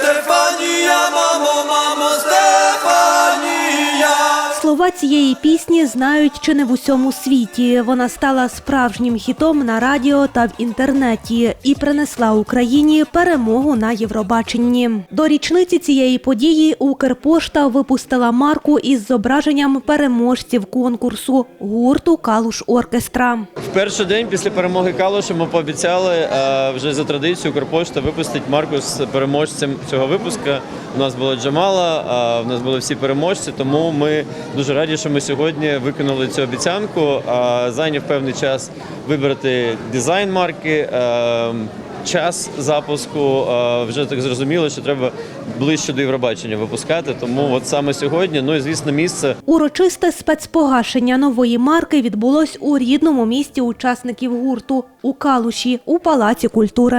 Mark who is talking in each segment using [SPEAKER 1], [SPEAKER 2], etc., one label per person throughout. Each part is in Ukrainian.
[SPEAKER 1] Stefania
[SPEAKER 2] Слова цієї пісні знають чи не в усьому світі. Вона стала справжнім хітом на радіо та в інтернеті і принесла Україні перемогу на Євробаченні. До річниці цієї події Укрпошта випустила марку із зображенням переможців конкурсу гурту Калуш Оркестра.
[SPEAKER 3] В перший день після перемоги Калуша ми пообіцяли е, вже за традицією Укрпошта випустить марку з переможцем цього випуску. У нас було Джамала, в нас були всі переможці, тому ми дуже раді, що ми сьогодні виконали цю обіцянку. Зайняв певний час вибрати дизайн марки. е, Час запуску е, вже так зрозуміло, що треба ближче до Євробачення випускати. Тому от саме сьогодні, ну і звісно, місце
[SPEAKER 2] Урочисте спецпогашення нової марки відбулось у рідному місті учасників гурту у Калуші у Палаці культури.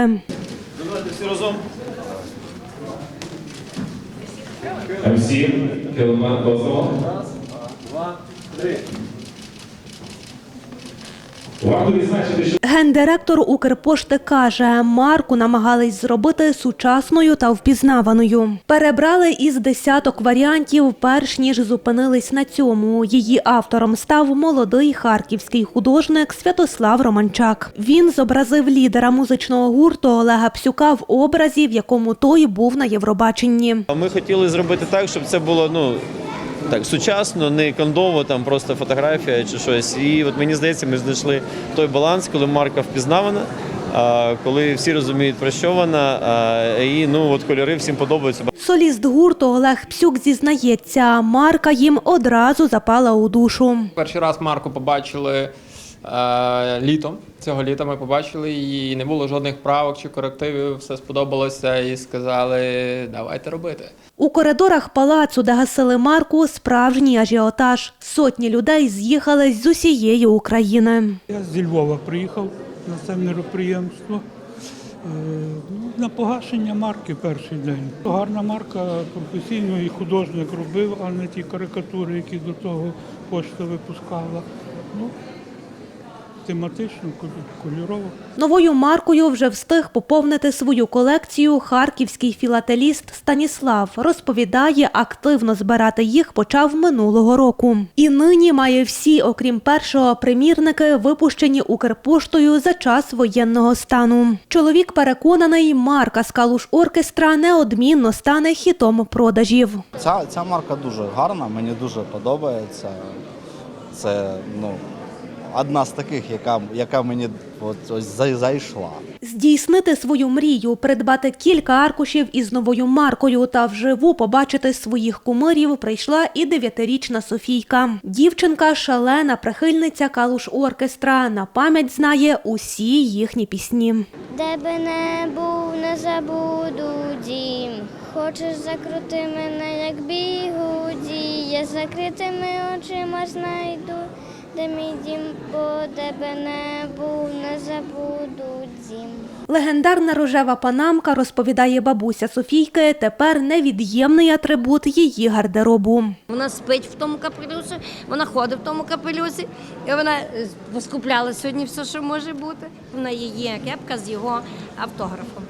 [SPEAKER 3] Давайте всі разом.
[SPEAKER 4] МС,
[SPEAKER 2] Гендиректор Укрпошти каже, марку намагались зробити сучасною та впізнаваною. Перебрали із десяток варіантів, перш ніж зупинились на цьому. Її автором став молодий харківський художник Святослав Романчак. Він зобразив лідера музичного гурту Олега Псюка в образі, в якому той був на Євробаченні.
[SPEAKER 3] Ми хотіли зробити так, щоб це було ну так сучасно, не кондово, там просто фотографія чи щось. І от мені здається, ми знайшли той баланс, коли марка впізнавана. Коли всі розуміють про що вона, і ну от кольори всім подобаються.
[SPEAKER 2] Соліст гурту Олег Псюк зізнається, марка їм одразу запала у душу.
[SPEAKER 5] Перший раз Марку побачили літом. Цього літа ми побачили її, і не було жодних правок чи корективів. Все сподобалося і сказали, давайте робити.
[SPEAKER 2] У коридорах палацу, де гасили марку, справжній ажіотаж. Сотні людей з'їхались з усієї України.
[SPEAKER 6] Я зі Львова приїхав на це мероприємство. Е, На погашення марки перший день. Гарна марка професійно і художник робив, а не ті карикатури, які до того пошта випускала. Ну, тематично, коль- кольорово.
[SPEAKER 2] Новою маркою вже встиг поповнити свою колекцію харківський філателіст Станіслав. Розповідає, активно збирати їх почав минулого року. І нині має всі, окрім першого, примірники, випущені Укрпоштою за час воєнного стану. Чоловік переконаний, марка з Калуш Оркестра неодмінно стане хітом продажів.
[SPEAKER 7] Ця, ця марка дуже гарна, мені дуже подобається. Це ну, одна з таких, яка, яка мені от, ось зайшла.
[SPEAKER 2] Здійснити свою мрію, придбати кілька аркушів із новою маркою та вживу побачити своїх кумирів прийшла і дев'ятирічна Софійка. Дівчинка шалена прихильниця калуш оркестра. На пам'ять знає усі їхні пісні.
[SPEAKER 8] Де би не був, не забуду дім. Хочеш закрути мене, як бігуді. Я закритими очима знайду, де мій дім, бо де би не був, не забуду дім.
[SPEAKER 2] Легендарна рожева панамка, розповідає бабуся Софійки, тепер невід'ємний атрибут її гардеробу.
[SPEAKER 9] Вона спить в тому капелюсі, вона ходить в тому капелюсі, і вона поскупляла сьогодні все, що може бути. В неї є кепка з його автографом.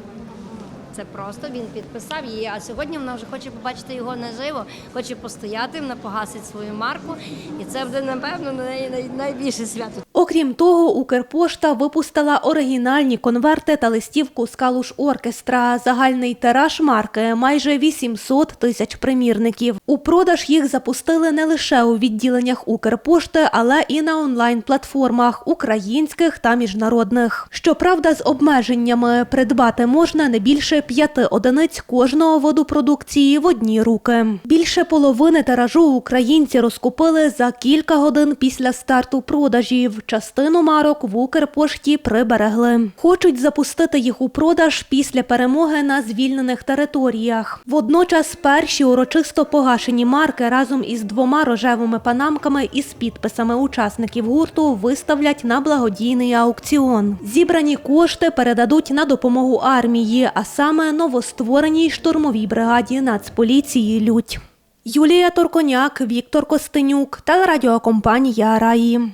[SPEAKER 9] Це просто він підписав її. А сьогодні вона вже хоче побачити його наживо, хоче постояти, вона погасить свою марку, і це буде напевно на неї найбільше свято.
[SPEAKER 2] Окрім того, Укрпошта випустила оригінальні конверти та листівку з Калуш Оркестра. Загальний тираж марки майже 800 тисяч примірників. У продаж їх запустили не лише у відділеннях Укрпошти, але і на онлайн-платформах українських та міжнародних. Щоправда, з обмеженнями придбати можна не більше п'яти одиниць кожного виду продукції в одні руки. Більше половини тиражу українці розкупили за кілька годин після старту продажів. Частину марок в Укрпошті приберегли. Хочуть запустити їх у продаж після перемоги на звільнених територіях. Водночас перші урочисто погашені марки разом із двома рожевими панамками із підписами учасників гурту виставлять на благодійний аукціон. Зібрані кошти передадуть на допомогу армії, а саме новоствореній штурмовій бригаді Нацполіції Лють. Юлія Торконяк, Віктор Костенюк та радіокомпанія Раї.